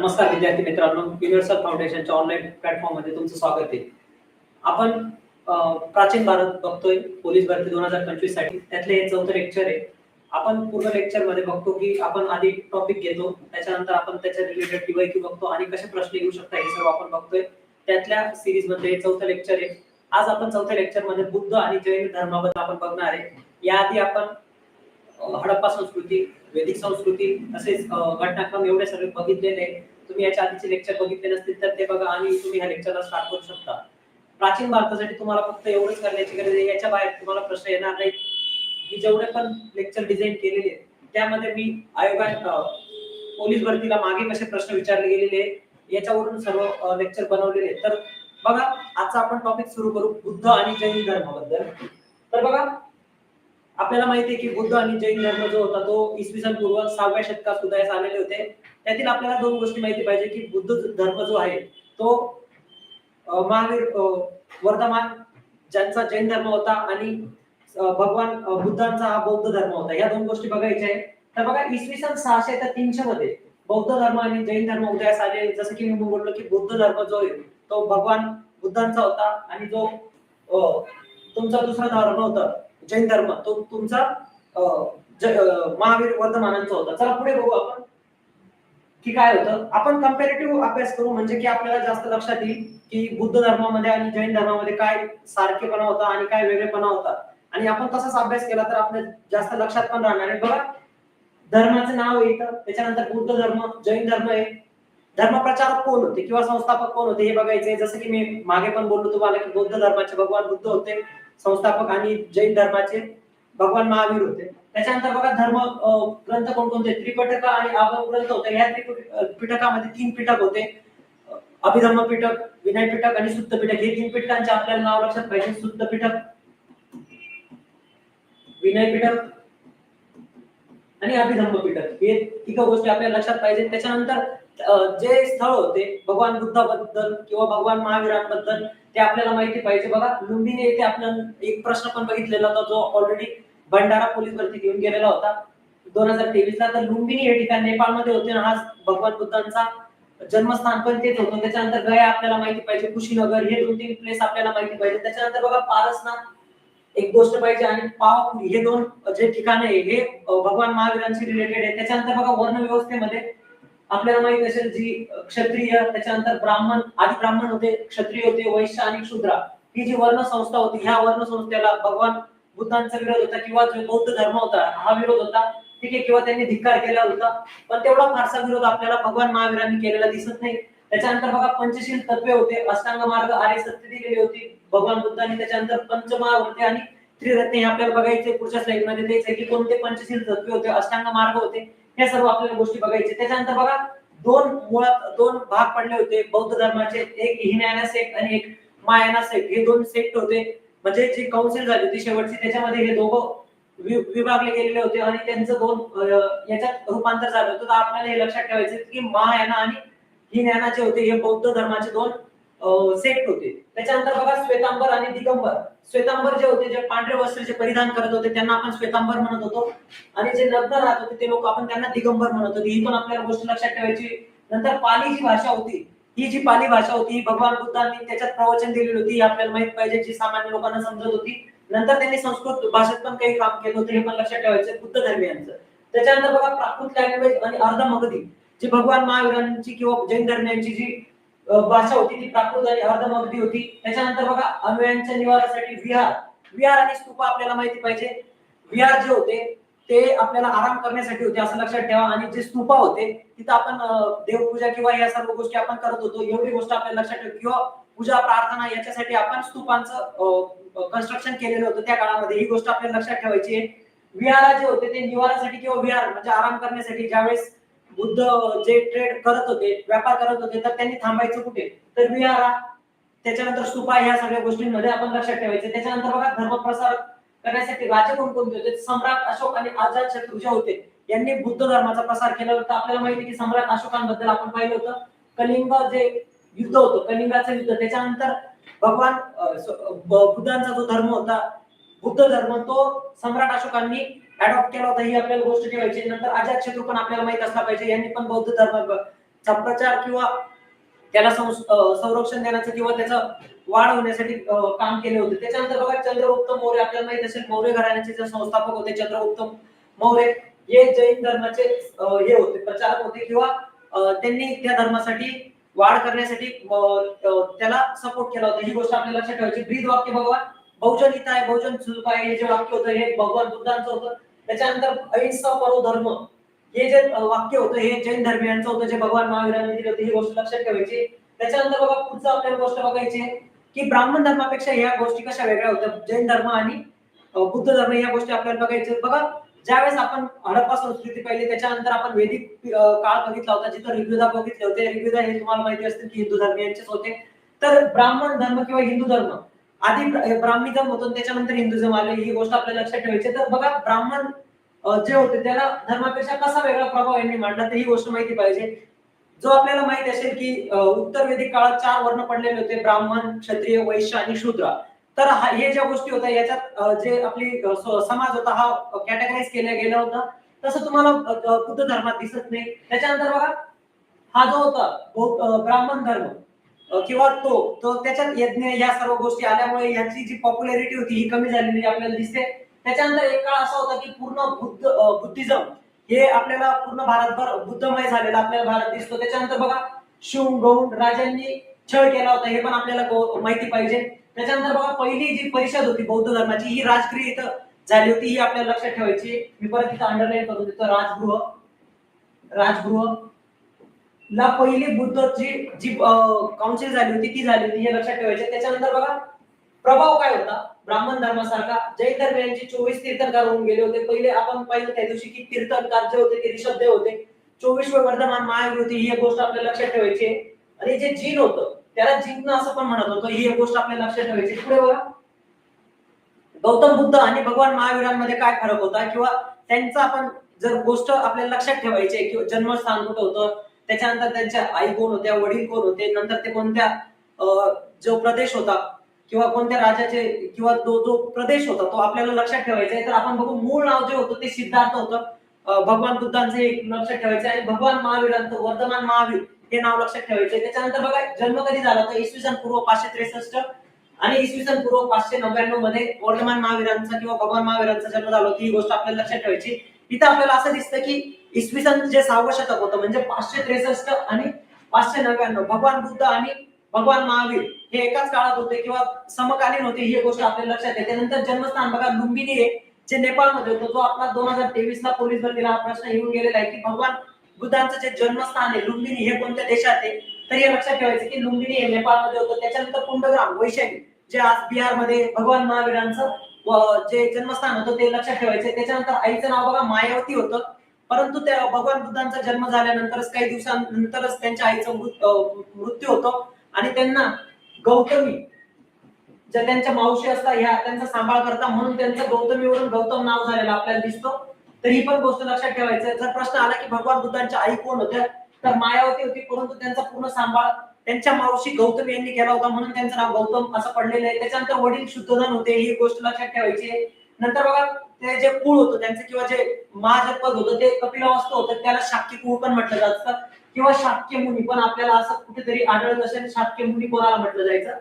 नमस्कार विद्यार्थी मित्रांनो युनिव्हर्सल फाउंडेशनच्या ऑनलाईन प्लॅटफॉर्ममध्ये तुमचं स्वागत आहे. आपण प्राचीन भारत बघतोय पोलीस भरती दोन हजार पंचवीससाठी. त्यातले हे चौथं लेक्चर आहे. आपण पूर्ण लेक्चरमध्ये बघतो की आपण आधी टॉपिक घेतो त्याच्यानंतर आपण त्याच्या रिलेटेड डिवायक्यू बघतो आणि कसे प्रश्न येऊ शकतात हे सर्व आपण बघतोय. त्यातल्या सिरीजमध्ये हे चौथं लेक्चर आहे. आज आपण चौथ्या लेक्चरमध्ये बुद्ध आणि जैन धर्माबद्दल आपण बघणार आहे. याआधी आपण हडप्पा संस्कृती वैदिक संस्कृती तसेच घटनाक्रम एवढे सगळे बघितलेले आहे. तुम्ही याच्या आधीचे लेक्चर बघितले नसतील तर ते बघा आणि तुम्ही ह्या लेक्चरला स्टार्ट करू शकता. प्राचीन भारतासाठी तुम्हाला फक्त एवढंच करण्याची गरज आहे याच्या बाहेर तुम्हाला प्रश्न येणार नाही. मी जेवढे पण लेक्चर डिझाईन केलेले आहेत, त्यामध्ये मी आयोगात पोलीस भरतीला मागे कसे प्रश्न विचारले गेलेले याच्यावरून सर्व लेक्चर बनवलेले तर बघा आजचा आपण टॉपिक सुरू करू बुद्ध आणि जैन धर्माबद्दल. तर बघा आपल्याला माहिती आहे की बुद्ध आणि जैन धर्म जो होता तो इसवी सन पूर्व सहाव्या शतकात सुद्धा आलेले होते. त्यातील आपल्याला दोन गोष्टी माहिती पाहिजे की बुद्ध धर्म जो आहे तो महावीर वर्धमान ज्यांचा जैन धर्म होता आणि भगवान बुद्धांचा हा बौद्ध धर्म होता. या दोन गोष्टी बघायच्या आहे तर बघा इसवी सन सहाशे ते तीनशे मध्ये बौद्ध धर्म आणि जैन धर्म उदयास आले जसं की मी बोललो की बुद्ध धर्म जो आहे तो भगवान बुद्धांचा होता आणि जो तुमचा दुसरा धर्म होता जैन धर्म. तो तुमचा महावीर वर्धमानांचा होता. चला पुढे बघू आपण. की काय होतं? आपण कम्पॅरेटिव्ह अभ्यास करू म्हणजे की आपल्याला जास्त लक्षात येईल की बुद्ध धर्मामध्ये आणि जैन धर्मामध्ये काय सारखेपणा होता आणि काय वेगळेपणा होता. आणि आपण तसाच अभ्यास केला तर आपल्या जास्त लक्षात पण राहणार आहे बघा धर्माचं नाव येतं त्याच्यानंतर बुद्ध धर्म जैन धर्म आहे. धर्मप्रचारक कोण होते? किंवा संस्थापक कोण होते? हे बघायचे जसं की मी मागे पण बोललो तुम्हाला की बौद्ध धर्माचे भगवान बुद्ध होते. संस्थापक आणि जैन धर्माचे भगवान महावीर होते. त्याच्यानंतर बघा धर्म ग्रंथ कोणकोणते? त्रिपटक आणि आगम ग्रंथ होते. या त्रिपिटकामध्ये तीन पिटक होते. अभिधर्म पिटक विनय पिटक आणि शुद्ध पिटक हे तीन पिटकांचे आपल्याला नाव लक्षात पाहिजे. शुद्ध पिटक विनय पिटक आणि अभिधर्म पिटक हे तिघ गोष्टी आपल्याला लक्षात पाहिजे. त्याच्यानंतर जे स्थळ होते भगवान बुद्धाबद्दल किंवा भगवान महावीरांबद्दल ते आपल्याला माहिती पाहिजे. बघा लुंबिनी येथे आपण एक प्रश्न पण बघितलेला होता जो ऑलरेडी भंडारा पोलीस भरती घेऊन गेलेला होता. दोन हजार तेवीस ला तर लुंबिनी हे ठिकाण नेपाळमध्ये होते ना हा भगवान बुद्धांचा जन्मस्थान पण तेच होतं. त्याच्यानंतर गया आपल्याला माहिती पाहिजे कुशीनगर हे दोन तीन प्लेस आपल्याला माहिती पाहिजे. त्याच्यानंतर बघा पारसनाथ एक गोष्ट पाहिजे आणि पावपुरी हे दोन जे ठिकाण आहे हे भगवान महावीरांशी रिलेटेड आहे. त्याच्यानंतर बघा वर्ण व्यवस्थेमध्ये आपल्याला माहीत असेल जी क्षत्रिय त्याच्यानंतर ब्राह्मण आधी ब्राह्मण होते क्षत्रिय होते वैश्य आणि शूद्रा. ही जी वर्ण संस्था होती ह्या वर्ण संस्थेला भगवान बुद्धांचा विरोध होता किंवा जो बौद्ध धर्म होता हा विरोध होता ठीक आहे किंवा त्यांनी धिक्कार केला होता पण तेवढा फारसा विरोध आपल्याला भगवान महावीरांनी केलेला दिसत नाही. त्याच्यानंतर बघा पंचशील तत्वे होते अष्टांग मार्ग आर्य सत्य दिलेली होती भगवान बुद्धांनी त्याच्यानंतर पंचमहार होते आणि त्रिरत्ने हे आपल्याला बघायचे पुढच्या स्लाइडमध्ये द्यायचे की कोणते पंचशील तत्वे होते अष्टांग मार्ग होते हे सर्व आपल्याला गोष्टी बघायचे त्याच्यानंतर बघा दोन मुळात दोन भाग पडले होते. बौद्ध धर्माचे एक हिनायना सेक्ट आणि एक मायाना सेक्ट हे दोन सेक्ट होते. म्हणजे जी काउन्सिल झाली होती शेवटची त्याच्यामध्ये हे दोघं वि- विभागले गेलेले होते आणि त्यांचं दोन याच्यात रूपांतर झालं होतं. तर आपल्याला हे लक्षात ठेवायचं की महायाना आणि हिनयाना जे होते. हे बौद्ध धर्माचे दोन सेट होते. त्याच्यानंतर बघा श्वेतांबर आणि दिगंबर. श्वेतांबर जे होते जे पांढरे वस्त्र जे परिधान करत होते त्यांना आपण श्वेतांबर म्हणत होतो. आणि जे नग्न राहत होते ते लोक आपण त्यांना दिगंबर म्हणत होते. ही पण आपल्याला गोष्ट लक्षात ठेवायची. नंतर पाली जी भाषा होती ही जी पाली भाषा होती ही भगवान बुद्धांनी त्याच्यात प्रवचन दिलेली होती. ही आपल्याला माहीत पाहिजे जी सामान्य लोकांना समजत होती. नंतर त्यांनी संस्कृत भाषेत पण काही काम केलं होतं हे पण लक्षात ठेवायचं बुद्ध धर्मियांचं त्याच्यानंतर बघा प्राकृत लँग्वेज आणि अर्ध मगधी जी भगवान महावीरांची किंवा जैन धर्मियांची जी भाषा होती ती प्राकृत आणि अर्धमगधी होती. त्याच्यानंतर बघा अनुयांच्या निवारासाठी विहार. विहार आणि स्तूप आपल्याला माहिती पाहिजे. विहार जे होते ते आपल्याला आराम करण्यासाठी होते असं लक्षात ठेवा. आणि जे स्तूपा होते तिथं आपण देवपूजा किंवा या सर्व गोष्टी आपण करत होतो. एवढी गोष्ट आपल्याला लक्षात ठेवा. किंवा पूजा प्रार्थना याच्यासाठी आपण स्तूपांचं कन्स्ट्रक्शन केलेलं होतं त्या काळामध्ये. ही गोष्ट आपल्याला लक्षात ठेवायची आहे. विहारा जे होते ते निवारासाठी किंवा विहार म्हणजे आराम करण्यासाठी ज्यावेळेस बुद्ध जे ट्रेड करत होते व्यापार करत होते तर त्यांनी थांबायचं कुठे? तर विहारा त्याच्यानंतर स्तूपा ह्या सगळ्या गोष्टींमध्ये आपण लक्षात ठेवायचे. त्याच्यानंतर बघा धर्मप्रसार करण्यासाठी राजे कोणकोणते होते. सम्राट अशोक आणि आजाद शत्रू जे होते यांनी बुद्ध धर्माचा प्रसार केला होता. आपल्याला माहिती की सम्राट अशोकांबद्दल आपण पाहिलं होतं. कलिंग जे युद्ध होतं कलिंगाचं युद्ध. त्याच्यानंतर भगवान बुद्धांचा जो धर्म होता बुद्ध धर्म तो सम्राट अशोकांनी अडॉप्ट केला होता ही आपल्याला गोष्ट ठेवायची. नंतर अजात शत्रू पण आपल्याला माहीत असला पाहिजे. यांनी पण बौद्ध धर्माचा प्रचार किंवा त्याला संरक्षण देण्याचं किंवा त्याचं वाढ होण्यासाठी काम केले होते. त्याच्यानंतर बघा चंद्रगुप्त मौर्य आपल्याला माहीत असेल मौर्य घराण्याचे जे संस्थापक होते चंद्रगुप्त मौर्य हे जैन धर्माचे हे होते प्रचारक होते किंवा त्यांनी त्या धर्मासाठी वाढ करण्यासाठी त्याला सपोर्ट केला होता. ही गोष्ट आपल्याला लक्षात ठेवायची. ब्रीद वाक्य भगवान बहुजन हित आहे बहुजन सुख आहे हे जे वाक्य होतं हे भगवान बुद्धांचं होतं. त्याच्यानंतर अहिंसा परो धर्म हे जे वाक्य होतं हे जैन धर्मियांचं होतं जे भगवान महावीरांनी दिलं होतं ही गोष्ट लक्षात ठेवायची. त्याच्यानंतर बघा पुढचं आपल्याला गोष्ट बघायची की ब्राह्मण धर्मापेक्षा या गोष्टी कशा वेगळ्या होत्या? जैन धर्म आणि बुद्ध धर्म या गोष्टी आपल्याला बघायच्या बघा ज्यावेळेस आपण हडप्पा संस्कृती पाहिली त्याच्यानंतर आपण वेदिक काळ बघितला होता जिथं ऋग्वेदा बघितले होते. ऋग्वेदा हे तुम्हाला माहिती असतील की हिंदू धर्मियांचेच होते. तर ब्राह्मण धर्म किंवा हिंदू धर्म आधी ब्र- ब्राह्मणिझम होतो त्याच्यानंतर हिंदुझम आले ही गोष्ट आपल्याला लक्षात ठेवायची. तर बघा ब्राह्मण जे होते त्याला धर्मापेक्षा कसा वेगळा प्रभाव यांनी मांडला तर ही गोष्ट माहिती पाहिजे. जो आपल्याला माहीत असेल की उत्तर वेदिक काळात चार वर्ण पडलेले होते ब्राह्मण क्षत्रिय वैश्य आणि शूद्र. तर हे ज्या गोष्टी होत्या याच्यात जे आपली समाज होता हा कॅटेगराईज केला गेला होता. तसं तुम्हाला बुद्ध धर्मात दिसत नाही. त्याच्यानंतर बघा हा जो होता ब्राह्मण धर्म. किंवा तो तो त्याच्यात यज्ञ या सर्व गोष्टी आल्यामुळे याची जी पॉप्युलॅरिटी होती ही कमी झालेली म्हणजे आपल्याला दिसते. त्याच्यानंतर एक काळ असा होता की पूर्ण बुद्ध बुद्धिझम हे आपल्याला पूर्ण भारतभर बुद्धमय झालेला आपल्याला भारत दिसतो. त्याच्यानंतर बघा शिव गौंड राजांनी छळ केला होता हे पण आपल्याला माहिती पाहिजे. त्याच्यानंतर बघा पहिली जी परिषद होती बौद्ध धर्माची ही राजगृह इथं झाली होती ही आपल्याला लक्षात ठेवायची. मी परत इथं अंडरलाईन करून देतो राजगृह. राजगृह. ला पहिली बुद्ध जी काउन्सिल झाली होती ती झाली होती हे लक्षात ठेवायचे. त्याच्यानंतर बघा प्रभाव काय होता? ब्राह्मण धर्मासारखा जैन धर्म यांचे चोवीस तीर्थंकार होऊन गेले होते. पहिले आपण पाहिलं त्या दिवशी की तीर्थंकार जे होते ते ऋषभदेव होते. चोवीसवे वर्धमान महावीर होती ही एक गोष्ट आपल्याला लक्षात ठेवायची आणि जे जीन होतं त्याला जिंकणं असं पण म्हणत होतं ही एक गोष्ट आपल्याला लक्षात ठेवायची पुढे बघा. गौतम बुद्ध आणि भगवान महावीरांमध्ये काय फरक होता? किंवा त्यांचा आपण जर गोष्ट आपल्याला लक्षात ठेवायची किंवा जन्मस्थान कुठं होतं? त्याच्यानंतर त्यांच्या आई कोण होत्या वडील कोण होते नंतर ते कोणत्या अं, जो प्रदेश होता किंवा कोणत्या राजाचे किंवा तो जो प्रदेश होता तो आपल्याला लक्षात ठेवायचा आहे. तर आपण बघू मूळ नाव जे होतं ते सिद्धार्थ होतं. भगवान बुद्धांचं एक लक्षात ठेवायचं आणि भगवान महावीरांचं वर्धमान महावीर हे नाव लक्षात ठेवायचे त्याच्यानंतर बघा जन्म कधी झाला तर इसवी सन पूर्व पाचशे त्रेसष्ट आणि इसवी सन पूर्व पाचशे नव्याण्णवमध्ये वर्धमान महावीरांचा किंवा भगवान महावीरांचा जन्म झाला होता. ही गोष्ट आपल्याला लक्षात ठेवायची इथं आपल्याला असं दिसतं की इसवी सन जे सहावं शतक होतं म्हणजे पाचशे त्रेसष्ट आणि पाचशे नव्याण्णव. भगवान बुद्ध आणि भगवान महावीर हे एकाच काळात होते किंवा समकालीन होते ही गोष्ट आपल्याला लक्षात येते. त्यानंतर जन्मस्थान बघा लुंबिनी हे जे नेपाळमध्ये होतं जो आपला दोन हजार तेवीस ला पोलीस भरतीला हा प्रश्न येऊन गेलेला आहे की भगवान बुद्धांचं जे जन्मस्थान आहे लुंबिनी हे कोणत्या देशात आहे? तर हे लक्षात ठेवायचं की लुंबिनी हे नेपाळमध्ये होतं. त्याच्यानंतर कुंडग्राम वैशाली जे आज बिहारमध्ये भगवान महावीरांचं जे जन्मस्थान होतं ते लक्षात ठेवायचे त्याच्यानंतर आईचं नाव बघा मायावती होतं. परंतु त्या भगवान बुद्धांचा जन्म झाल्यानंतरच काही दिवसांनंतरच त्यांच्या आईचा मृत्यू होतो. आणि त्यांना गौतमी ज्या त्यांच्या मावशी असतात ह्या त्यांचा सांभाळ करता म्हणून त्यांचं गौतमीवरून गौतम नाव झालेलं आपल्याला दिसतो. तर ही पण गोष्ट लक्षात ठेवायचं जर प्रश्न आला की भगवान बुद्धांच्या आई कोण होत्या तर मायावती होती परंतु त्यांचा पूर्ण सांभाळ त्यांच्या मावशी गौतमी यांनी केला होता म्हणून त्यांचं नाव गौतम असं पडलेलं आहे. त्याच्यानंतर वडील शुद्धोधन होते ही गोष्ट लक्षात ठेवायची आहे. नंतर बघा ते जे कुळ होतं त्यांचं किंवा जे महाजनपद होतं ते कपिलावस्त होतं त्याला शाक्य कुळ पण म्हटलं जातं किंवा शाक्य मुनी पण आपल्याला असं कुठेतरी आढळत असेल शाक्य मुनी कोणाला म्हटलं जायचं?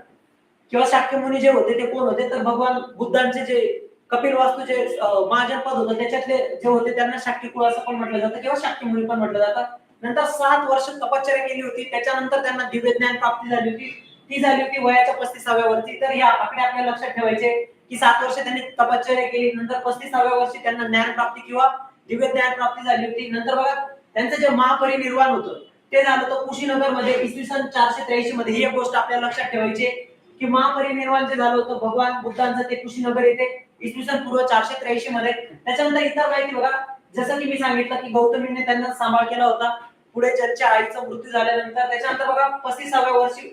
किंवा शाक्य मुनी जे होते ते कोण होते? तर भगवान बुद्धांचे जे कपिल वास्तू जे महाजनपद होतं त्याच्यातले जे होते त्यांना शाक्य कुळ असं पण म्हटलं जातं किंवा शाक्य मुनी पण म्हटलं जातं. नंतर सात वर्ष तपश्चर्या केली होती त्याच्यानंतर त्यांना दिव्य ज्ञान प्राप्ती झाली होती. ती झाली होती वयाच्या पस्तीसाव्या वर्षी. तर या आकडे आपल्याला लक्षात ठेवायचे की सात वर्ष त्यांनी तपश्चर्या केली नंतर पस्तीसाव्या वर्षी त्यांना ज्ञान प्राप्ती किंवा दिव्य ज्ञान प्राप्ती झाली होती. नंतर बघा त्यांचं जे महापरिनिर्वाण होतं ते झालं होतं कुशीनगरमध्ये इसवी सन चारशे त्र्याऐंशी मध्ये. ही एक गोष्ट आपल्याला लक्षात ठेवायची की महापरिनिर्वाण जे झालं होतं भगवान बुद्धांचं ते कुशीनगर येथे इसवी सन पूर्व चारशे त्र्याऐंशी मध्ये. त्याच्यानंतर इतर माहिती बघा जसं की मी सांगितलं की गौतमीने त्यांना सांभाळ केला होता. पुढे त्यांच्या आईचा मृत्यू झाल्यानंतर. त्याच्यानंतर बघा पस्तीसाव्या वर्षी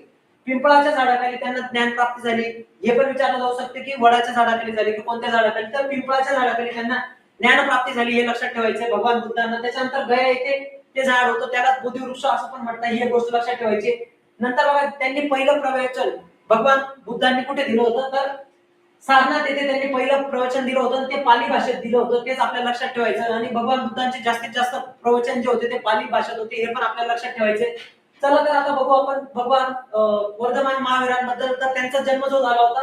पिंपळाच्या झाडाखाली त्यांना ज्ञान प्राप्त झाली. हे पण विचारलं जाऊ शकते की वडाच्या झाडाखाली झाली की कोणत्या झाडाखाली? तर पिंपळाच्या झाडाखाली त्यांना ज्ञान प्राप्ती झाली हे लक्षात ठेवायचे भगवान बुद्धांना त्याच्यानंतर गया येथे ते झाड होतं त्याला बोधिवृक्ष असं पण म्हणतात. ही गोष्ट लक्षात ठेवायची नंतर बघा त्यांनी पहिलं प्रवचन भगवान बुद्धांनी कुठे दिलं होतं? तर सारनाथ येथे त्यांनी पहिलं प्रवचन दिलं होतं ते पाली भाषेत दिलं होतं. तेच आपल्याला लक्षात ठेवायचं आणि भगवान बुद्धांचे जास्तीत जास्त प्रवचन जे होते ते पाली भाषेत होते. हे पण आपल्याला लक्षात ठेवायचे चला तर आता बघू आपण भगवान वर्धमान महावीरांबद्दल. तर त्यांचा जन्म जो झाला होता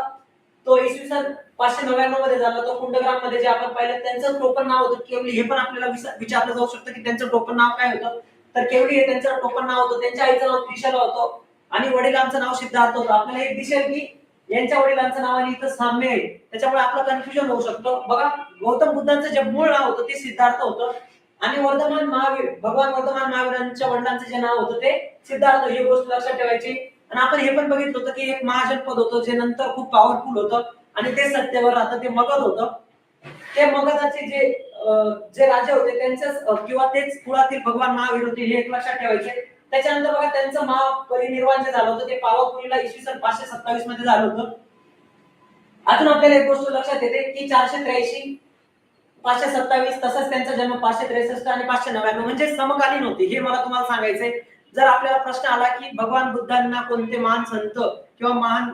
तो इसवी सन पाचशे नव्याण्णवमध्ये झाला. तो कुंडग्राममध्ये जे आपण पाहिलं त्यांचं टोपण नाव होतं. केवली हे पण आपल्याला विचारलं जाऊ शकतं की त्यांचं टोपण नाव काय होतं. तर केवली हे त्यांचं टोपण नाव होतं त्यांच्या आईचं नाव त्रिशाला होतं आणि वडिलांचं नाव सिद्धार्थ होतं. आपल्याला एक दिसेल की यांच्या वडिलांचं नाव आणि इथं साम्य आहे. त्याच्यामुळे आपलं कन्फ्युजन होऊ शकतं. बघा गौतम बुद्धांचं जे मूळ नाव होतं ते सिद्धार्थ होतं. आणि वर्धमान महावीर भगवान वर्धमान महावीरांच्या वडिलांचं जे नाव होतं ते सिद्धार्थ ही गोष्ट लक्षात ठेवायची. आणि आपण हे पण बघितलं होतं की एक महाजनपद होतं जे नंतर खूप पॉवरफुल होतं आणि ते सत्तेवर राहतं ते मगध होतं. ते मगधाचे जे जे राजे होते त्यांच्याच किंवा तेच कुळातील भगवान महावीर होते हे एक लक्षात ठेवायचे. त्याच्यानंतर बघा त्यांचं महापरिनिर्वाण जे झालं होतं ते पावापुरीला इसवी सन पाचशे सत्तावीसमध्ये झालं होतं. अजून आपल्याला एक गोष्ट लक्षात येते की चारशे त्र्याऐंशी पाचशे सत्तावीस तसंच त्यांचा जन्म पाचशे त्रेसष्ट आणि पाचशे नव्याण्णव. म्हणजे समकालीन होते. हे मला तुम्हाला सांगायचंय. जर आपल्याला प्रश्न आला की भगवान बुद्धांना कोणते महान संत किंवा महान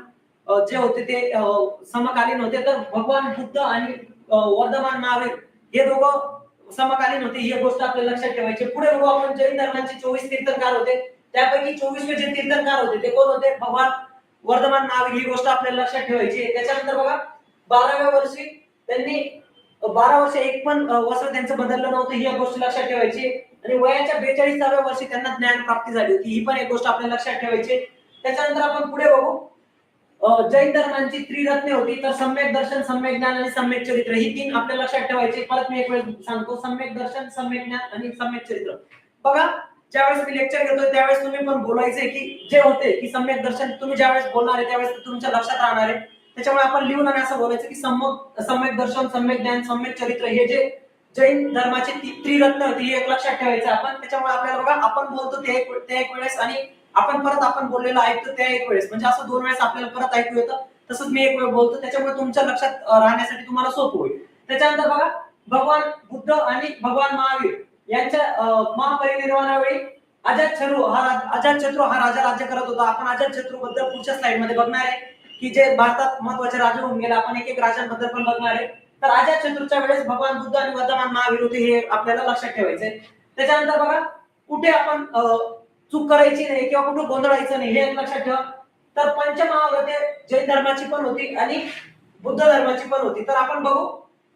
जे होते ते समकालीन होते तर भगवान बुद्ध आणि वर्धमान महावीर हे दोघं समकालीन होते. ही गोष्ट आपल्याला लक्षात ठेवायची. पुढे बघू आपण जैन धर्मांचे चोवीस तीर्थंकार होते. त्यापैकी चोवीसवे जे तीर्थंकार होते ते कोण होते? भगवान वर्धमान महावीर. ही गोष्ट आपल्याला लक्षात ठेवायची त्याच्यानंतर बघा बाराव्या वर्षी त्यांनी बारा वर्ष एक पण वस्त्र त्यांचं बदललं नव्हतं ही गोष्ट लक्षात ठेवायची. आणि वयाच्या बेचाळीसाव्या वर्षी त्यांना ज्ञान प्राप्ती झाली होती. ही पण एक गोष्ट आपल्याला लक्षात ठेवायची. त्याच्यानंतर आपण पुढे बघू. जैन धर्मांची त्रिरत्ने होती तर सम्यक दर्शन सम्यक ज्ञान आणि सम्यक चरित्र. ही तीन आपल्याला लक्षात ठेवायची. परत मी एक वेळ सांगतो. सम्यक दर्शन सम्यक ज्ञान आणि सम्यक चरित्र. बघा ज्यावेळेस मी लेक्चर घेतोय त्यावेळेस तुम्ही पण बोलायचंय की जे होते की सम्यक दर्शन तुम्ही ज्यावेळेस बोलणार आहे त्यावेळेस तुमच्या लक्षात राहणार आहे. त्याच्यामुळे आपण लिहून आणि असं बोलायचं की सम्यक सम्यक दर्शन सम्यक ज्ञान सम्यक चरित्र हे जे जैन धर्माची त्रिरत्न होती हे एक लक्षात ठेवायचं आपण. त्याच्यामुळे आपल्याला बघा आपण बोलतो ते एक ते एक वेळेस आणि आपण परत आपण बोललेलं ऐकतो त्या एक वेळेस. म्हणजे असं दोन वेळेस आपल्याला परत ऐकू येतं तसंच मी एक वेळ बोलतो. त्याच्यामुळे तुमच्या लक्षात राहण्यासाठी तुम्हाला सोपं होईल. त्याच्यानंतर बघा भगवान बुद्ध आणि भगवान महावीर यांच्या महापरिनिर्वाणावेळी अजात शत्रू हा अजात शत्रू हा राजा राज्य करत होता. आपण अजात शत्रू बद्दल पुढच्या स्लाइडमध्ये बघणार आहे. की जे भारतात महत्त्वाचे राजा होऊन गेले आपण एक एक राजांबद्दल पण बघणार आहे. तर राजा शत्रूच्या वेळेस भगवान बुद्ध आणि वर्धमान महाविरोधी हे आपल्याला लक्षात ठेवायचंय त्याच्यानंतर बघा कुठे आपण चूक करायची नाही किंवा कुठे गोंधळायचं नाही हे एक लक्षात ठेवा. तर पंचमहाव्रते जैन धर्माची पण होती आणि बुद्ध धर्माची पण होती. तर आपण बघू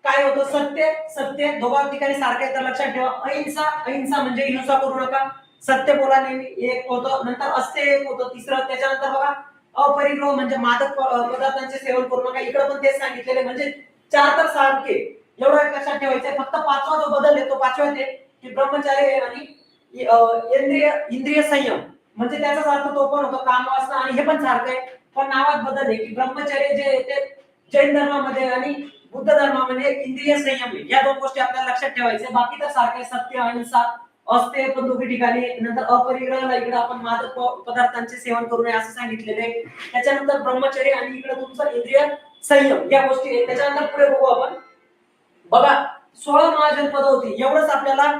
काय होतं. सत्य सत्य दोघा ठिकाणी सारखे तर लक्षात ठेवा. अहिंसा अहिंसा म्हणजे हिंसा करू नका. सत्य बोला नेहमी एक होतं. नंतर अस्ते एक होतं. तिसरं त्याच्यानंतर बघा अपरिग्रह म्हणजे मादक पदार्थांचे सेवन करू नका. इकडे पण तेच सांगितलेले म्हणजे चार तर सारखे एवढं लक्षात ठेवायचं फक्त पाचवा जो बदल येतो पाचवा आहे की ब्रह्मचार्य आणि इंद्रिय इंद्रिय संयम. म्हणजे त्याचाच अर्थ तो पण होतो काम वासना आणि हे पण सारखं आहे. पण नावात बदल आहे की ब्रह्मचर्य जे आहे ते जैन धर्मामध्ये आणि बुद्ध धर्मामध्ये इंद्रिय संयम या दोन गोष्टी आपल्याला लक्षात ठेवायचे बाकी तर सारखे सत्य अहिंसा असते पण दोघी ठिकाणी. नंतर अपरिग्रहाला इकडे आपण मादक पदार्थांचे सेवन करू नये असं सांगितलेलं आहे. त्याच्यानंतर ब्रह्मचर्य आणि इकडे तुमचं इंद्रिय संयम या गोष्टी आहेत. त्याच्यानंतर पुढे बघू आपण. बघा सोळा महाजनपद होती. एवढंच आपल्याला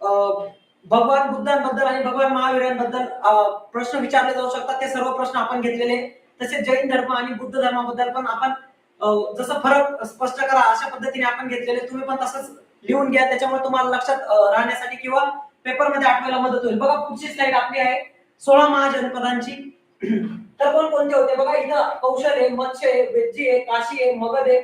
अं, भगवान बुद्धांबद्दल आणि भगवान महावीरांबद्दल प्रश्न विचारले जाऊ शकतात. ते सर्व प्रश्न आपण घेतलेले. तसेच जैन धर्म आणि बुद्ध धर्माबद्दल पण आपण जसं फरक स्पष्ट करा अशा पद्धतीने आपण घेतलेले. तुम्ही पण तसंच लिहून घ्या. त्याच्यामुळे तुम्हाला लक्षात राहण्यासाठी किंवा पेपरमध्ये आठवायला मदत होईल. बघा पुढची स्लाइड आपली आहे. सोळा महाजनपदांची. तर कोण कोणते होते? बघा इथं कौशल आहे मत्स्य आहे वेज्जी आहे काशी आहे मगध आहे.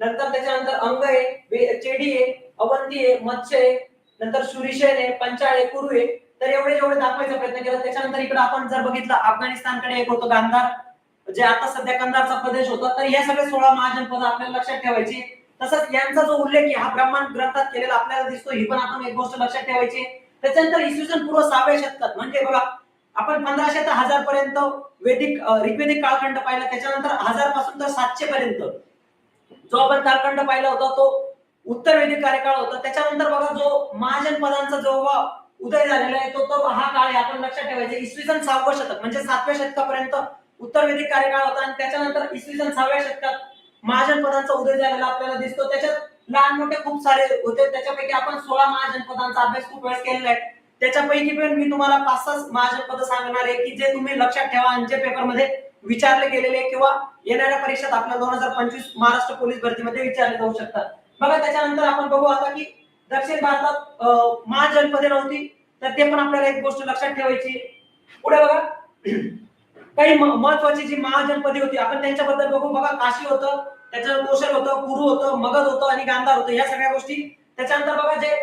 नंतर त्याच्यानंतर अंग आहे चेडी आहे अवंती आहे मत्स्य आहे. नंतर सुरिशेन आहे पंचाळ आहे कुरु आहे. तर एवढे जेवढे दाखवायचा प्रयत्न केला त्याच्यानंतर इकडे आपण जर बघितलं अफगाणिस्तानकडे एक होतो गांधार जे आता सध्या कंधारचा प्रदेश होता. तर हे सगळे सोळा महाजनपद आपल्याला लक्षात ठेवायची. तसंच यांचा जो उल्लेख आहे हा ब्रह्मांड ग्रंथात केलेला आपल्याला दिसतो ही पण आपण एक गोष्ट लक्षात ठेवायची त्याच्यानंतर इसवी सन पूर्व सहाव्या शतकात म्हणजे बघा आपण पंधराशे ते हजार पर्यंत वेदिक ऋग्वेदिक कालखंड पाहिला त्याच्यानंतर हजारपासून तर सातशे पर्यंत. जो आपण कालखंड पाहिला होता तो उत्तर वेदिक कार्यकाळ होता. त्याच्यानंतर बघा जो महाजन पदांचा जो उदय झालेला आहे तो तो हा काळ आहे आपण लक्षात ठेवायचा इसवी सन सहावं शतक म्हणजे सातव्या शतकापर्यंत उत्तर वेदिक कार्यकाळ होता. आणि त्याच्यानंतर इसवी सन सहाव्या शतकात महाजन पदांचा उदय झालेला आपल्याला दिसतो. त्याच्यात लहान मोठे खूप सारे होते त्याच्यापैकी आपण सोळा महाजनपदांचा अभ्यास खूप वेळेस केलेला आहे. त्याच्यापैकी पण मी तुम्हाला पाच सहा महाजनपद सांगणार आहे की जे तुम्ही लक्षात ठेवा आमच्या पेपरमध्ये विचारले गेलेले किंवा येणाऱ्या परीक्षेत आपल्या दोन हजार पंचवीस महाराष्ट्र पोलीस भरतीमध्ये विचारले जाऊ शकतात. बघा त्याच्यानंतर आपण बघू आता की दक्षिण भारतात महाजनपदे नव्हती तर ते पण आपल्याला एक गोष्ट लक्षात ठेवायची पुढे बघा. काही महत्वाची जी महाजनपदी होती आपण त्यांच्याबद्दल बघू बघा काशी होतं त्याचं कोशल होतं कुरु होतं मगध होतं आणि गांधार होतं या सगळ्या गोष्टी. त्याच्यानंतर बघा जे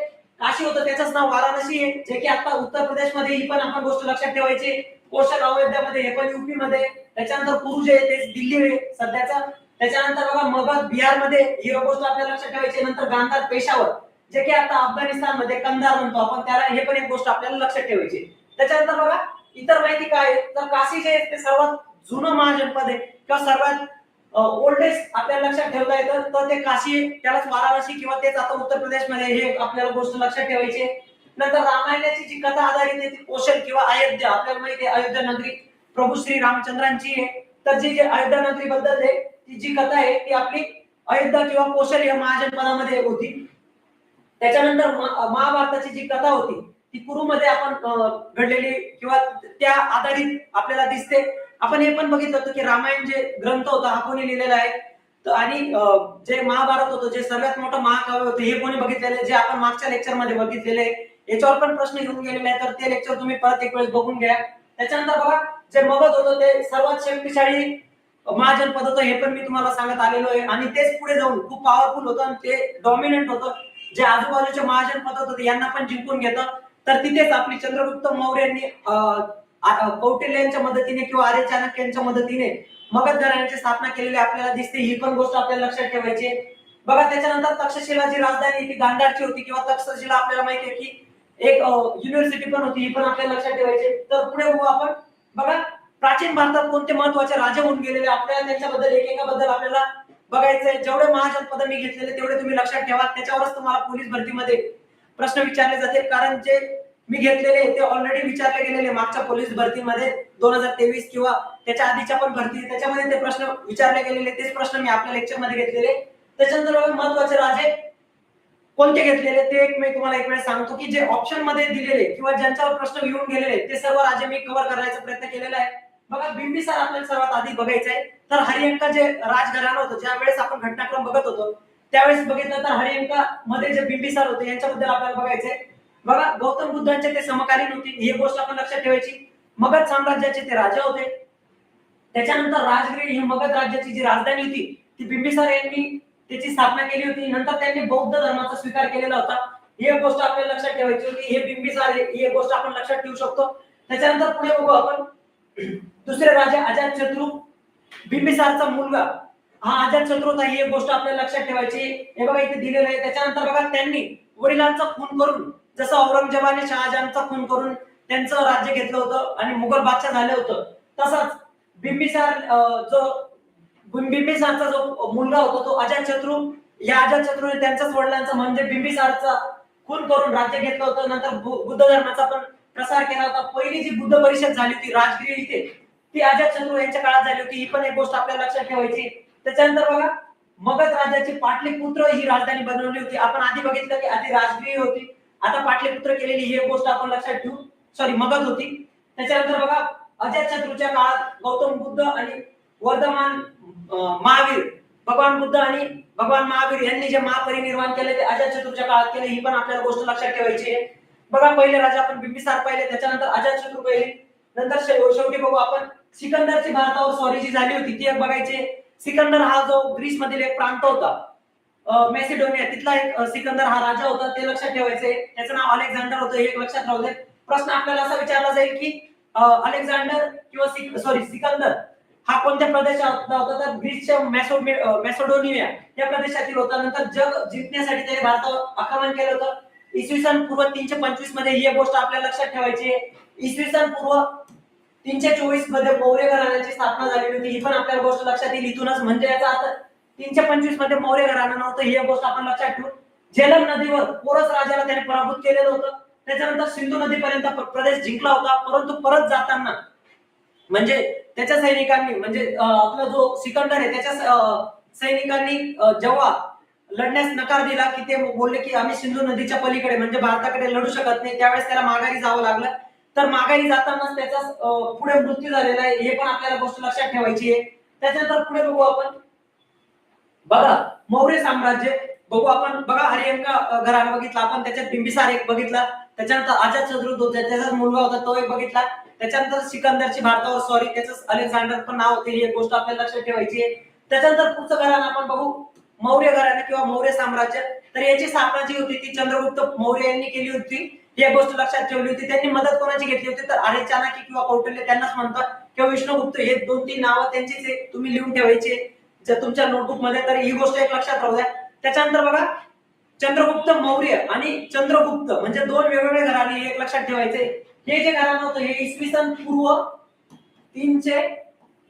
काशी होतं त्याचंच नाव वाराणसी आहे जे की आता उत्तर प्रदेशमध्ये ही पण आपण गोष्ट लक्षात ठेवायची. कोशल अयोध्यामध्ये हे पण युपी मध्ये त्याच्यानंतर कुरु जे आहे ते दिल्ली आहे सध्याचा. त्याच्यानंतर बघा मगध बिहारमध्ये ही गोष्ट आपल्याला लक्षात ठेवायची नंतर गांधार पेशावर जे की आता अफगाणिस्तानमध्ये कंधार म्हणतो आपण त्याला हे पण एक गोष्ट आपल्याला लक्षात ठेवायची त्याच्यानंतर बघा इतर माहिती काय आहे? तर काशी जे आहे ते सर्वात जुनं महाजनपद आहे. किंवा सर्वात ओल्डेस्ट आपल्याला लक्षात ठेवता येतं तर ते काशी त्यालाच वाराणसी किंवा तेच आता उत्तर प्रदेशमध्ये हे आपल्याला गोष्ट लक्षात ठेवायची नंतर रामायणाची जी कथा आधारित आहे ती कोशल किंवा अयोध्या. आपल्याला माहिती आहे अयोध्या नगरी प्रभू श्री रामचंद्रांची आहे. तर जी जी अयोध्या नगरी बद्दल आहे ती जी कथा आहे ती आपली अयोध्या किंवा कोशल या महाजनपदामध्ये होती. त्याच्यानंतर महाभारताची जी कथा होती ती कुरुमध्ये आपण घडलेली किंवा त्या आधारित आपल्याला दिसते. आपण हे पण बघितलं होतं की रामायण जे ग्रंथ होता हा कोणी लिहिलेला आहे. आणि जे महाभारत होतं जे सर्वात मोठं महाकाव्य होतं हे कोणी बघितलेलं आहे? जे आपण मागच्या लेक्चरमध्ये बघितलेले आहे. याच्यावर पण प्रश्न घेऊन गेलेले आहे तर ते लेक्चर तुम्ही परत एक वेळेस बघून घ्या. त्याच्यानंतर बघा जे मगध होतं ते सर्वात शक्तिशाली महाजनपद होतं हे पण मी तुम्हाला सांगत आलेलो आहे. आणि तेच पुढे जाऊन खूप पॉवरफुल होतं आणि ते डॉमिनंट होतं. जे आजूबाजूचे महाजनपद होते यांना पण जिंकून घेतं. तर तिथेच आपली चंद्रगुप्त मौर्यांनी कौटिल्यांच्या कौटिल्य मदतीने किंवा आर्य चाणक्य यांच्या मदतीने मगध घराण्याची स्थापना केलेली आपल्याला दिसते. ही पण गोष्ट आपल्याला लक्षात ठेवायची बघा त्याच्यानंतर तक्षशिला जी राजधानी ती गांधारची होती किंवा तक्षशिला आपल्याला माहिती आहे की एक युनिव्हर्सिटी पण होती. ही पण आपल्याला लक्षात ठेवायची तर पुढे बघू आपण. बघा प्राचीन भारतात कोणते महत्त्वाचे राजा होऊन गेलेले आपल्याला त्यांच्याबद्दल एकेकाबद्दल आपल्याला बघायचंय. जेवढे महाजनपद मी घेतलेले तेवढे तुम्ही लक्षात ठेवा. त्याच्यावरच तुम्हाला पोलीस भरतीमध्ये प्रश्न विचारले जातील कारण जे मी घेतलेले ते ऑलरेडी विचारले गेलेले मागच्या पोलीस भरतीमध्ये दोन हजार तेवीस किंवा त्याच्या आधीच्या पण भरती त्याच्यामध्ये ते प्रश्न विचारले गेलेले तेच प्रश्न मी आपल्या लेक्चरमध्ये घेतलेले त्याच्यानंतर महत्त्वाचे राजे कोणते घेतलेले ते एक मी तुम्हाला एक वेळेस सांगतो की जे ऑप्शनमध्ये दिलेले किंवा ज्यांच्यावर प्रश्न येऊन गेलेले ते सर्व राजे मी कव्हर करायचा प्रयत्न केलेला आहे. बघा बिंबिसार आपल्याला सर्वात आधी बघायचं आहे तर हरियंका जे राजघराणं होतं ज्या वेळेस आपण घटनाक्रम बघत होतो त्यावेळेस बघितलं तर हरियंका मध्ये जे बिंबिसार होते यांच्याबद्दल आपल्याला बघायचंय. बघा गौतम बुद्धांचे ते समकालीन होते ही गोष्ट आपण लक्षात ठेवायची. मगध साम्राज्याचे ते राजा होते. त्याच्यानंतर राजगिरी ही मगध राज्याची जी राजधानी होती ती बिंबिसार यांनी त्याची स्थापना केली होती. नंतर त्यांनी बौद्ध धर्माचा स्वीकार केलेला होता. ही एक गोष्ट आपल्याला लक्षात ठेवायची होती. हे बिंबिसार हे ही गोष्ट आपण लक्षात ठेवू शकतो. त्याच्यानंतर पुढे बघू आपण. दुसरे राजा अजात शत्रू. बिंबिसारचा मुलगा हा आजाद शत्रू होता ही एक गोष्ट आपल्याला लक्षात ठेवायची. हे बघा इथे दिलेलं आहे. त्याच्यानंतर बघा त्यांनी वडिलांचा खून करून जसं औरंगजेबाने शहाजहानचा खून करून त्यांचं राज्य घेतलं होतं आणि मुघल बादशाह झालं होतं तसंच बिंबिसार जो बिंबिसारचा जो मुलगा होता तो अजात शत्रू या अजात शत्रूने त्यांच्याच वडिलांचा म्हणजे बिंबिसारचा खून करून राज्य घेतलं होतं. नंतर बुद्ध धर्माचा पण प्रसार केला होता. पहिली जी बुद्ध परिषद झाली होती राजगिरी इथे ती अजात शत्रू यांच्या काळात झाली होती. ही पण एक गोष्ट आपल्याला लक्षात ठेवायची. त्याच्यानंतर बघा मगध राजाची पाटलीपुत्र ही राजधानी बनवली होती. आपण आधी बघितलं की आधी राजगिरी होती. आता पाटलीपुत्र केलेली ही गोष्ट आपण लक्षात ठेवू सॉरी मगध होती. त्याच्यानंतर बघा अजय शत्रूच्या काळात गौतम बुद्ध आणि वर्धमान महावीर भगवान बुद्ध आणि भगवान महावीर यांनी जे महापरिनिर्माण केले ते अजय शत्रूच्या काळात केले ही पण आपल्याला गोष्ट लक्षात ठेवायची आहे. बघा पहिले राजा आपण बिंबिसार पाहिले त्याच्यानंतर अजय शत्रू पहिले. नंतर शेवटी बघू आपण सिकंदरची भारतावर स्वारी जी झाली होती ती एक बघायची सिकंदर हा जो ग्रीस मधील एक प्रांत होता मेसिडोनिया तिथला एक सिकंदर हा राजा होता ते लक्षात ठेवायचे. त्याचं नाव अलेक्झांडर होतं हे लक्षात राहू दे प्रश्न आपल्याला असा विचारला जाईल की अलेक्झांडर किंवा सॉरी सिकंदर हा कोणत्या प्रदेशातला होता? तर ग्रीसच्या मेसोडोनिया या प्रदेशातील होता. नंतर जग जिंकण्यासाठी त्याने भारतावर आक्रमण केलं होतं. इसवी सन पूर्व तीनशे पंचवीसमध्ये ही गोष्ट आपल्याला लक्षात ठेवायची आहे. इसवी सन पूर्व तीनशे चोवीसमध्ये मौर्य घराण्याची स्थापना झालेली होती. ही पण आपल्याला गोष्ट लक्षात येईल. इथूनच म्हणजे याचा अर्थ तीनशे पंचवीसमध्ये मौर्य घराणं नव्हतं. ही गोष्ट आपण लक्षात ठेवू. झेलम नदीवर पोरस राजाला त्याने पराभूत केलेलं होतं. त्याच्यानंतर सिंधू नदीपर्यंत प्रदेश जिंकला होता. परंतु परत जाताना म्हणजे त्याच्या सैनिकांनी म्हणजे आपला जो सिकंदर आहे त्याच्या सैनिकांनी जेव्हा लढण्यास नकार दिला की ते बोलले की आम्ही सिंधू नदीच्या पलीकडे म्हणजे भारताकडे लढू शकत नाही त्यावेळेस त्याला माघारी जावं लागलं. तर माघारी जातानाच त्याचा पुढे मृत्यू झालेला आहे. हे पण आपल्याला गोष्ट लक्षात ठेवायची आहे. त्याच्यानंतर पुढे बघू आपण. बघा मौर्य साम्राज्य. बघू आपण. बघा हरियंका अं, घराणा बघितला. आपण त्याच्यात बिंबिसार एक बघितला. त्याच्यानंतर अजात शत्रू होता त्याचा मुलगा होता तो एक बघितला. त्याच्यानंतर सिकंदरची भारतावर सॉरी त्याचं अलेक्झांडर पण नाव होते. ही एक गोष्ट आपल्याला लक्षात ठेवायची आहे. त्याच्यानंतर पुढचं घराणं आपण बघू. मौर्य घराणं किंवा मौर्य साम्राज्य. तर याची स्थापना जी होती ती चंद्रगुप्त मौर्य यांनी केली होती. ही एक गोष्ट लक्षात ठेवली होती. त्यांनी मदत कोणाची घेतली होती? तर आर्य चाणक्य किंवा कौटल्य त्यांनाच म्हणतात. किंवा विष्णुगुप्त हे दोन तीन नावं त्यांची तुम्ही लिहून ठेवायचे. जर तुमच्या नोटबुकमध्ये तर ही गोष्ट एक लक्षात राहू द्या. त्याच्यानंतर बघा चंद्रगुप्त मौर्य आणि चंद्रगुप्त म्हणजे दोन वेगवेगळे घराणे एक लक्षात ठेवायचे. हे जे घराणं होतं हे इसवी सन पूर्व तीनशे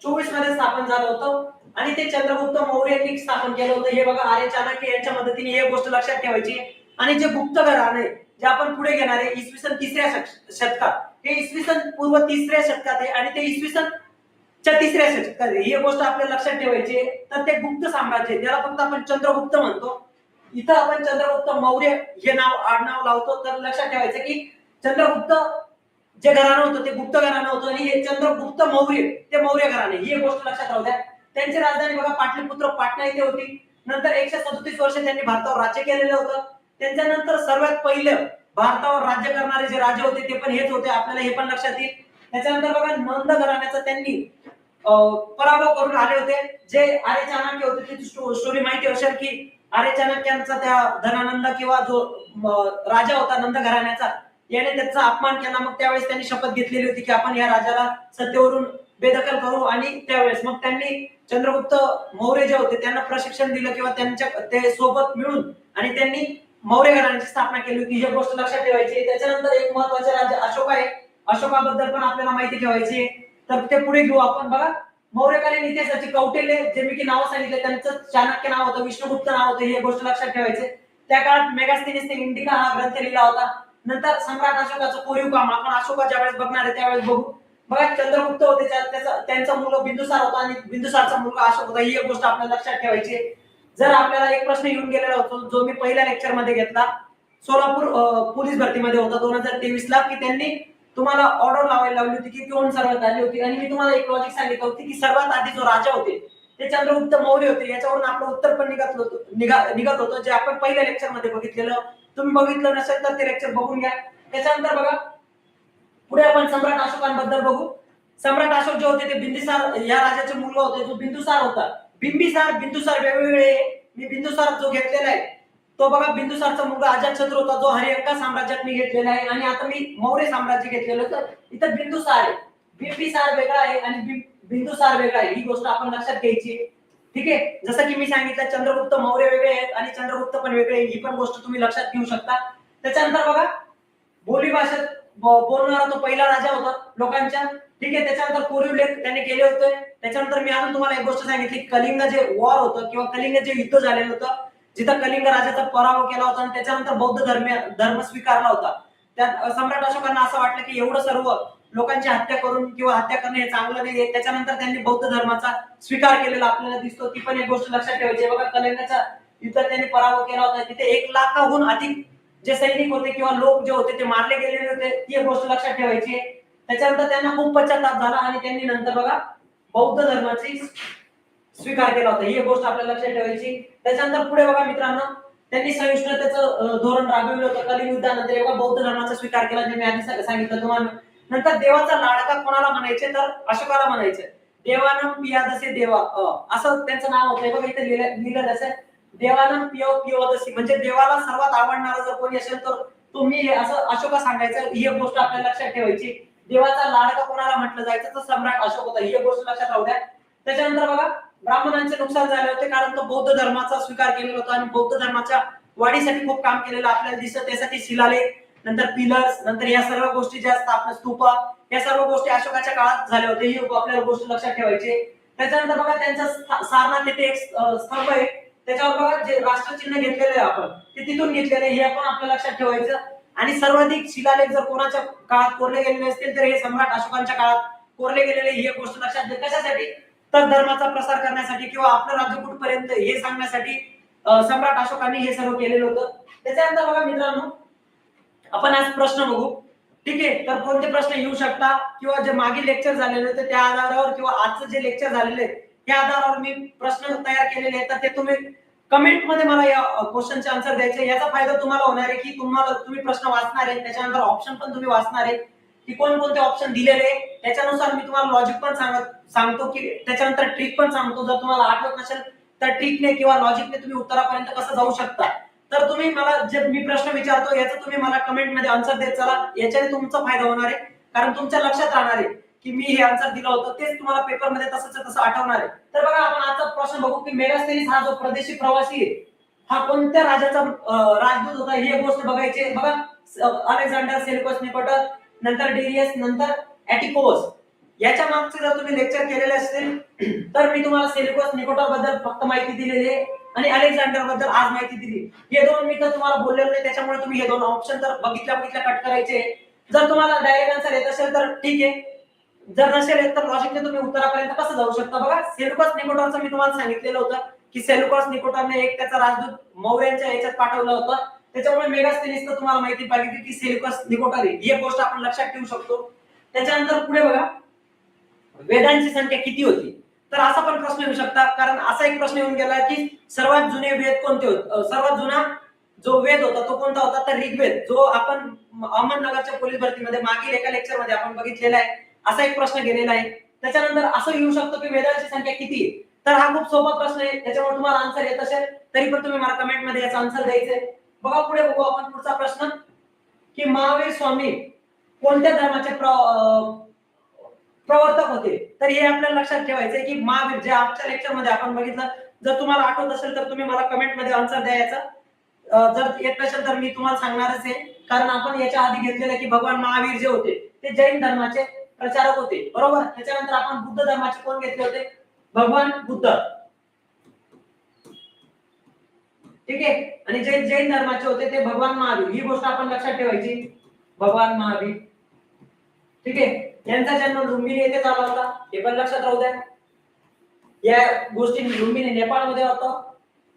चोवीसमध्ये स्थापन झालं होतं. आणि ते चंद्रगुप्त मौर्य स्थापन केलं होतं. हे बघा आर्य चाणक्य यांच्या मदतीने हे गोष्ट लक्षात ठेवायची. आणि जे गुप्त घराणे जे आपण पुढे घेणार आहे इसवी सन तिसऱ्या शतकात. हे इसवी सन पूर्व तिसऱ्या शतकात आहे आणि ते इसवी सन च्या तिसऱ्या शतकात आहे. ही गोष्ट आपल्याला लक्षात ठेवायची आहे. तर ते गुप्त साम्राज्य आहे. त्याला फक्त आपण चंद्रगुप्त म्हणतो. इथं आपण चंद्रगुप्त मौर्य हे नाव आडनाव लावतो. तर लक्षात ठेवायचं की चंद्रगुप्त जे घराणं होतं ते गुप्त घराणं होतं आणि हे चंद्रगुप्त मौर्य ते मौर्य घराणे ही गोष्ट लक्षात राहू द्या. त्यांची राजधानी बघा पाटलीपुत्र पाटणा इथे होती. नंतर एकशे सदोतीस वर्ष त्यांनी भारतावर राज्य केलेलं होतं. त्यांच्यानंतर सर्वात पहिलं भारतावर राज्य करणारे जे राजे होते ते पण हेच होते. आपल्याला हे पण लक्षात येईल. त्याच्यानंतर बघा नंद घराण्याचा त्यांनी पराभव करून आले होते. जे आर्य चाणक्य होते त्याची स्टोरी माहिती असेल की आर्य चाणक्यांचा त्या धनानंद किंवा जो राजा होता नंद घराण्याचा याने त्याचा अपमान केला. मग त्यावेळेस त्यांनी शपथ घेतलेली होती की आपण या राजाला सत्तेवरून बेदखल करू. आणि त्यावेळेस मग त्यांनी चंद्रगुप्त मौर्य जे होते त्यांना प्रशिक्षण दिलं किंवा त्यांच्या ते सोबत मिळून आणि त्यांनी मौर्य घराण्याची स्थापना केली होती ही गोष्ट लक्षात ठेवायची त्याच्यानंतर एक महत्त्वाचे राजा अशोक आहे. अशोकाबद्दल पण आपल्याला माहिती ठेवायची आहे. तर ते पुढे घेऊ आपण. बघा मौर्यकालीन इतिहासाचे कौटिल्य जे मी की नाव सांगितलं त्यांचं चाणक्य नाव होतं विष्णुगुप्त नाव होतं हे गोष्ट लक्षात ठेवायचे त्या काळात मेगास्थिनीस इंडिका हा ग्रंथ लिहिला होता. नंतर सम्राट अशोकाचं कोरीव काम आपण अशोका ज्यावेळेस बघणार आहे त्यावेळेस बघू. बघा चंद्रगुप्त होते त्याचा त्यांचा मुलगा बिंदुसार होता आणि बिंदुसारचा मुलगा अशोक होता ही एक गोष्ट आपल्याला लक्षात ठेवायची आहे. जर आपल्याला एक प्रश्न येऊन गेलेला होतो जो मी पहिल्या लेक्चरमध्ये घेतला सोलापूर पोलीस भरतीमध्ये होता दोन हजार तेवीस ला की त्यांनी तुम्हाला ऑर्डर लावायला लावली होती की कोण सर्वात आली होती? आणि मी तुम्हाला एक लॉजिक सांगितलं होती की सर्वात आधी जो राजा होते ते चंद्रगुप्त मौर्य होते. याच्यावरून आपलं उत्तर पण निघत होतं निघत होतं जे आपण पहिल्या लेक्चरमध्ये बघितलेलं. तुम्ही बघितलं नसेल तर ते लेक्चर बघून घ्या. त्याच्यानंतर बघा पुढे आपण सम्राट अशोकांबद्दल बघू. सम्राट अशोक जे होते ते बिंदुसार या राजाचे मुलगा होते जो बिंदुसार होता. बिंबिसार बिंदुसार वेगवेगळे मी बिंदुसार जो घेतलेला आहे तो बघा बिंदुसारचा मुलगा अजातशत्रू होता जो हरियंका साम्राज्यात मी घेतलेला आहे. आणि आता मी मौर्य साम्राज्य घेतलेलं तर इथं बिंदुसार आहे. बिंबिसार वेगळा आहे आणि बिंदुसार वेगळा आहे. ही गोष्ट आपण लक्षात घ्यायची ठीक आहे? जसं की मी सांगितलं चंद्रगुप्त मौर्य वेगळे आहेत आणि चंद्रगुप्त पण वेगळे ही पण गोष्ट तुम्ही लक्षात घेऊ शकता. त्याच्यानंतर बघा बोली भाषेत बोलणारा तो पहिला राजा होता लोकांच्या. ठीक आहे त्याच्यानंतर कोरीव लेख त्याने केले होते. त्याच्यानंतर मी अजून तुम्हाला एक गोष्ट सांगितली कलिंग जे वॉर होतं किंवा कलिंग जे युद्ध झालेलं होतं जिथं कलिंग राजाचा पराभव केला होता आणि त्याच्यानंतर बौद्ध धर्म धर्म स्वीकारला होता. त्यात सम्राट अशोकांना असं वाटलं की एवढं सर्व लोकांची हत्या करून किंवा हत्या करणे हे चांगलं नाही त्याच्यानंतर त्यांनी बौद्ध धर्माचा स्वीकार केलेला आपल्याला दिसतो. ती पण एक गोष्ट लक्षात ठेवायची बघा कलिंगाचा युद्धात त्यांनी पराभव केला होता. तिथे एक लाखाहून अधिक जे सैनिक होते किंवा लोक जे होते ते मारले गेलेले होते. ती एक गोष्ट लक्षात ठेवायची आहे. त्याच्यानंतर त्यांना खूप पश्चाताप झाला आणि त्यांनी नंतर बघा बौद्ध धर्माची स्वीकार केला होता. ही गोष्ट आपल्याला लक्षात ठेवायची. त्याच्यानंतर पुढे बघा मित्रांनो त्यांनी सहिष्णुतेचं धोरण राबविलं होतं. कलिंग युद्धानंतर एवढा बौद्ध धर्माचा स्वीकार केला जे मी आधी सांगितलं तुम्हाला. नंतर देवाचा लाडका कोणाला म्हणायचे तर अशोकाला म्हणायचे. देवानम पियादसे देवा अं, असं त्यांचं नाव होतं. बघा इथे लिहिलं लिहिलेलं असेल देवानम पियो जशी म्हणजे देवाला सर्वात आवडणारा जर कोणी असेल तर तुम्ही असं अशोका सांगायचं. ही एक गोष्ट आपल्याला लक्षात ठेवायची. देवाचा लाडका कोणाला म्हटलं जायचं? तर सम्राट अशोक होता. ही गोष्ट लक्षात राहू द्या. त्याच्यानंतर बघा ब्राह्मणांचे नुकसान झाले होते कारण तो बौद्ध धर्माचा स्वीकार केलेला होता आणि बौद्ध धर्माच्या वाढीसाठी खूप काम केलेलं आपल्याला दिसत. त्यासाठी शिलालेख नंतर पिलर्स नंतर या सर्व गोष्टी ज्या असतात आपल्या स्तूप या सर्व गोष्टी अशोकाच्या काळात झाल्या होत्या. ही आपल्याला गोष्ट लक्षात ठेवायची. त्याच्यानंतर बघा त्यांचा सारनाथ येथे एक स्तंभ आहे. त्याच्यावर बघा जे राष्ट्रचिन्ह घेतलेलं आहे आपण ते तिथून घेतलेलं हे आपण आपल्या लक्षात ठेवायचं. आणि सर्वाधिक शिलालेख जर कोणाच्या काळात कोरले गेलेले असतील तर हे सम्राट अशोकांच्या काळात कोरले गेलेले ही एक गोष्ट लक्षात घ्या कशासाठी? तर धर्माचा प्रसार करण्यासाठी किंवा आपलं राज्य कुठपर्यंत हे सांगण्यासाठी सम्राट अशोकांनी हे सर्व केलेलं होतं. त्याच्यानंतर बघा मित्रांनो आपण आज प्रश्न बघू. ठीक आहे तर कोणते प्रश्न येऊ शकता? किंवा जे मागील लेक्चर झालेले होते त्या आधारावर किंवा आजचं जे लेक्चर झालेले त्या आधारावर मी प्रश्न तयार केलेले आहेत तर ते तुम्ही कमेंटमध्ये मला या क्वेश्चनचे आन्सर द्यायचे याचा फायदा तुम्हाला होणार आहे की तुम्हाला तुम्ही प्रश्न वाचणार आहे त्याच्यानंतर ऑप्शन पण तुम्ही वाचणार आहे की कोणकोणते ऑप्शन दिलेले त्याच्यानुसार मी तुम्हाला लॉजिक पण सांगत सांगतो की त्याच्यानंतर ट्रिक पण सांगतो. जर तुम्हाला आठवत नसेल तर ट्रिकने किंवा लॉजिकने तुम्ही उत्तरापर्यंत कसं जाऊ शकता? तर तुम्ही मला जे मी प्रश्न विचारतो याचा तुम्ही मला कमेंटमध्ये आन्सर देत चला याच्याने तुमचा फायदा होणार आहे. कारण तुमच्या लक्षात राहणार आहे. की मी हे आन्सर दिलं होतं तेच तुम्हाला पेपरमध्ये तसंच तसं आठवणार आहे. तर बघा आपण आजचा प्रश्न बघू की मेगास्थेनिस हा जो प्रदेशी प्रवासी आहे हा कोणत्या राजाचा राजदूत होता? हे गोष्ट बघायची बघा अलेक्झांडर सेल्कोस निकोटर नंतर डेरियस नंतर ॲटिकोस. याच्या मागचे जर तुम्ही लेक्चर केलेले असतील तर मी तुम्हाला सेल्कोस निकोटरबद्दल फक्त माहिती दिलेली आहे आणि अलेक्झांडरबद्दल आज माहिती दिली हे दोन मी तर तुम्हाला बोललेलो नाही त्याच्यामुळे तुम्ही हे दोन ऑप्शन तर बघितल्या बघितल्या कट करायचे जर तुम्हाला डायरेक्ट आन्सर येत असेल तर ठीक आहे. जर नसेल येत तर लॉजिकने तुम्ही उत्तरापर्यंत कसं जाऊ शकता बघा? सेलुकॉस निकोटरचं मी तुम्हाला सांगितलेलं होतं की सेलुकॉस निकोटरने एक त्याचा राजदूत मौर्यांच्या याच्यात पाठवलं होतं. त्याच्यामुळे मेगास्थेनिस तुम्हाला माहिती पाहिजे की सेल्युकस निकोटर ही गोष्ट आपण लक्षात ठेवू शकतो. त्याच्यानंतर पुढे बघा वेदांची संख्या किती होती? तर असा पण प्रश्न येऊ शकता कारण असा एक प्रश्न येऊन गेला की सर्वात जुने वेद कोणते होते सर्वात जुना जो वेद होता तो कोणता होता? तर ऋग्वेद जो आपण अहमदनगरच्या पोलीस भरतीमध्ये मागील एका लेक्चरमध्ये आपण बघितलेला आहे. असा एक प्रश्न गेलेला आहे. त्याच्यानंतर असं येऊ शकतो की वेदांची संख्या किती आहे? तर हा खूप सोपा प्रश्न आहे. त्याच्यामुळे तुम्हाला आन्सर येत असेल तरी पण तुम्ही मला कमेंटमध्ये याचा आन्सर द्यायचंय. बघा पुढे बघू आपण पुढचा प्रश्न. की महावीर स्वामी कोणत्या धर्माचे प्रवर्तक होते? तर हे आपल्याला लक्षात ठेवायचंय की महावीर जे आजच्या लेक्चरमध्ये आपण बघितलं जर तुम्हाला आठवत असेल तर तुम्ही मला कमेंटमध्ये आन्सर द्यायचा. जर येत नसेल तर मी तुम्हाला सांगणारच आहे. कारण आपण याच्या आधी घेतलेलं की भगवान महावीर जे होते ते जैन धर्माचे प्रचारक होते. बरोबर? त्याच्यानंतर आपण बुद्ध धर्माचे कोण घेतले होते? भगवान बुद्ध. ठीक आहे? आणि जे जैन धर्माचे होते ते भगवान महावीर. ही गोष्ट आपण लक्षात ठेवायची. भगवान महावीर. ठीक आहे? यांचा जन्म लुंबिनी येथे झाला होता. हे पण लक्षात राहू द्या. या गोष्टी लुंबिनी नेपाळमध्ये होतो.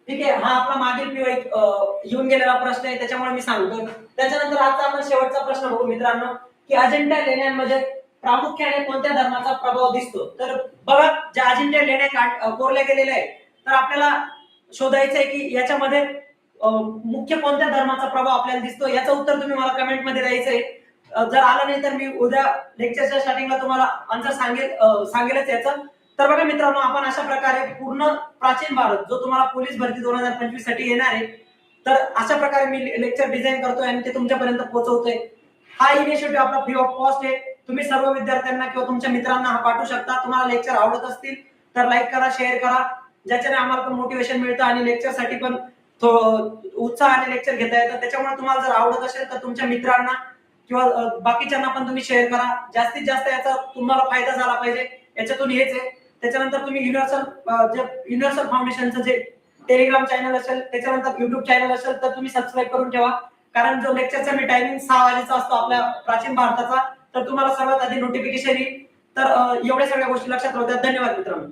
ठीक आहे? हा आपला मागील येऊन गेलेला प्रश्न आहे. त्याच्यामुळे मी सांगतो त्याच्यानंतर आजचा आपण शेवटचा प्रश्न बघू मित्रांनो की अजिंठा लेण्यांमध्ये प्रामुख्याने कोणत्या धर्माचा प्रभाव दिसतो? तर बघा ज्या अजिंठ्या लेण्या कोरल्या गेलेल्या आहेत तर आपल्याला शोधायचं आहे की याच्यामध्ये मुख्य कोणत्या धर्माचा प्रभाव आपल्याला दिसतो? याचं उत्तर तुम्ही मला कमेंटमध्ये द्यायचं आहे जर आलं नाही तर मी उद्या लेक्चरच्या स्टार्टिंगला तुम्हाला आन्सर सांगेल सांगेलच याचं. तर बघा मित्रांनो आपण अशा प्रकारे पूर्ण प्राचीन भारत जो तुम्हाला पोलीस भरती दोन हजार पंचवीससाठी येणार आहे तर अशा प्रकारे मी लेक्चर डिझाईन करतोय आणि ते तुमच्यापर्यंत पोहोचवतोय. हा इनिशिएटिव्ह आपला फ्री ऑफ कॉस्ट आहे. तुम्ही सर्व विद्यार्थ्यांना किंवा तुमच्या मित्रांना हा पाठवू शकता. तुम्हाला लेक्चर आवडत असतील तर लाईक करा शेअर करा. ज्याच्याने आम्हाला पण मोटिवेशन मिळतं आणि लेक्चरसाठी पण उत्साह उत्साहाने लेक्चर घेता येतं. त्याच्यामुळे तुम्हाला जर आवडत असेल तर तुमच्या मित्रांना किंवा बाकीच्यांना पण तुम्ही शेअर करा. जास्तीत जास्त याचा तुम्हाला फायदा झाला पाहिजे. याच्यातून हेच आहे. त्याच्यानंतर तुम्ही युनिव्हर्सल जे युनिव्हर्सल फाउंडेशनचं जे टेलिग्राम चॅनल असेल त्याच्यानंतर युट्यूब चॅनल असेल तर तुम्ही सबस्क्राईब करून ठेवा. कारण जो लेक्चरचा मी टायमिंग सहा वाजेचा असतो आपल्या प्राचीन भारताचा तर तुम्हाला सर्वात आधी नोटिफिकेशन येईल. तर एवढ्या सगळ्या गोष्टी लक्षात राहू द्या. धन्यवाद मित्रांनो.